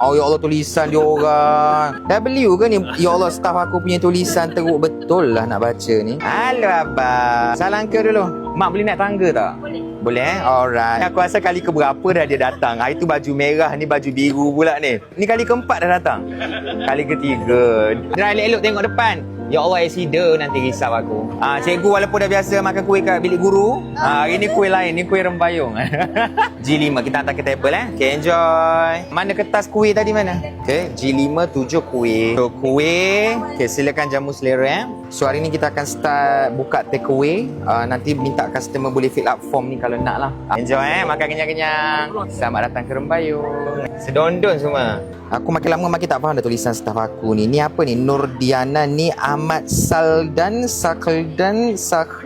Oh ya Allah tulisan dia orang. W ke ni? Ya Allah staff aku punya tulisan teruk betul lah nak baca ni. Halo abang. Salam ke dulu. Mak boleh naik tangga tak? Boleh. Boleh eh? Alright. Aku rasa kali keberapa dah dia datang. Hari tu baju merah ni baju biru pula ni. Ni kali keempat dah datang. Kali ketiga. Dia elok-elok tengok depan. Ya Allah accident nanti risau aku. Ah cikgu walaupun dah biasa makan kuih kat bilik guru, ah hari ni kuih lain, ni kuih rembayung. G5 kita hantar ke table eh. Okay, enjoy. Mana kertas kuih tadi mana? Okay, G5 7 kuih. So kuih, okay silakan jamu selera eh. So hari ni kita akan start buka take away. Uh, nanti minta customer boleh fill up form ni kalau nak lah. Enjoy eh, makan kenyang-kenyang. Selamat datang ke Rembayung. Sedondon semua. Aku makin lama makin tak faham dah tulisan staff aku ni. Ni apa ni? Nurdiana ni Ahmad Saldan Sakeldan Sak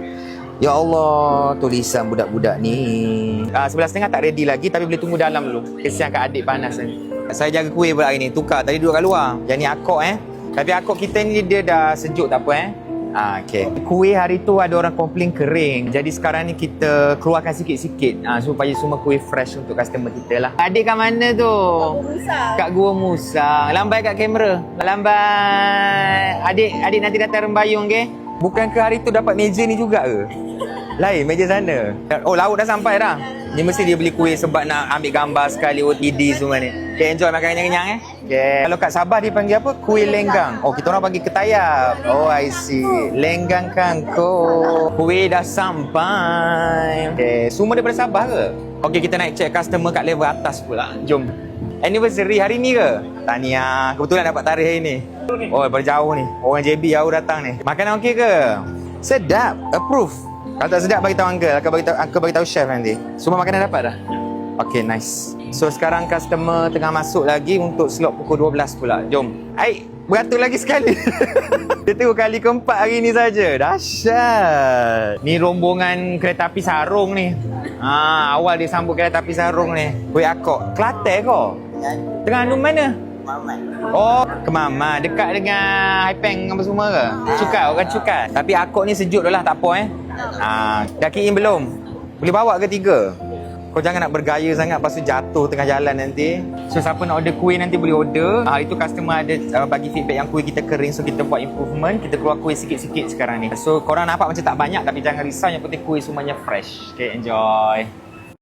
Ya Allah, tulisan budak-budak ni. Ah, sebelah setengah tak ready lagi tapi boleh tunggu dalam dulu. Kesian kat adik panas ni. Saya jaga kuih pula hari ni. Tukar tadi duduk kat luar. Yang ni akok eh. Tapi akok kita ni dia dah sejuk tak apa eh. Ah, okay. Kuih hari tu ada orang komplain kering. Jadi sekarang ni kita keluarkan sikit-sikit ah, supaya semua kuih fresh untuk customer kita lah. Adik kat mana tu? Musa. Kat Gua Musa. Lambai kat kamera. Lambai. Adik adik nanti datang rembayung ke? Bukan ke hari tu dapat meja ni juga ke? Lain meja sana. Oh laut dah sampai dah. Ni mesti dia beli kuih sebab nak ambil gambar sekali OTD semua ni. Okay, enjoy makan kenyang-kenyang eh. Okay. Kalau kat Sabah dia panggil apa? Kuih lenggang. Oh, kita orang panggil ketayap. Oh, I see. Lenggang kangkung. Kuih dah sampai. Okay, semua daripada Sabah ke? Okay, kita naik check customer kat level atas pula. Jom. Anniversary hari ni ke? Tahniah. Kebetulan dapat tarikh hari ni. Oh, daripada jauh ni. Orang JB jauh datang ni. Makanan okey ke? Sedap. Approve. Kalau tak sedap bagi tahu uncle. Aku bagi tahu aku bagi tahu chef nanti. Semua makanan dapat dah. Okay, nice. So sekarang customer tengah masuk lagi untuk slot pukul 12 pula. Jom. Ai, beratur lagi sekali. Dia tengok kali keempat hari ni saja. Dahsyat. Ni rombongan kereta api sarung ni. Ha, awal dia sambut kereta api sarung ni. Kuih akok. Kelantan kau? Terengganu mana? Oh, ke Mama. Dekat dengan Haipeng apa semua ke? Cukai, orang cukai. Tapi akok ni sejuk dah lah, tak apa eh. Dah key in belum? Boleh bawa ke tiga? Kau jangan nak bergaya sangat lepas tu jatuh tengah jalan nanti. So siapa nak order kuih nanti boleh order. Hari tu customer ada uh, bagi feedback yang kuih kita kering so kita buat improvement. Kita keluar kuih sikit-sikit sekarang ni. So korang nampak macam tak banyak tapi jangan risau yang penting kuih semuanya fresh. Okay, enjoy.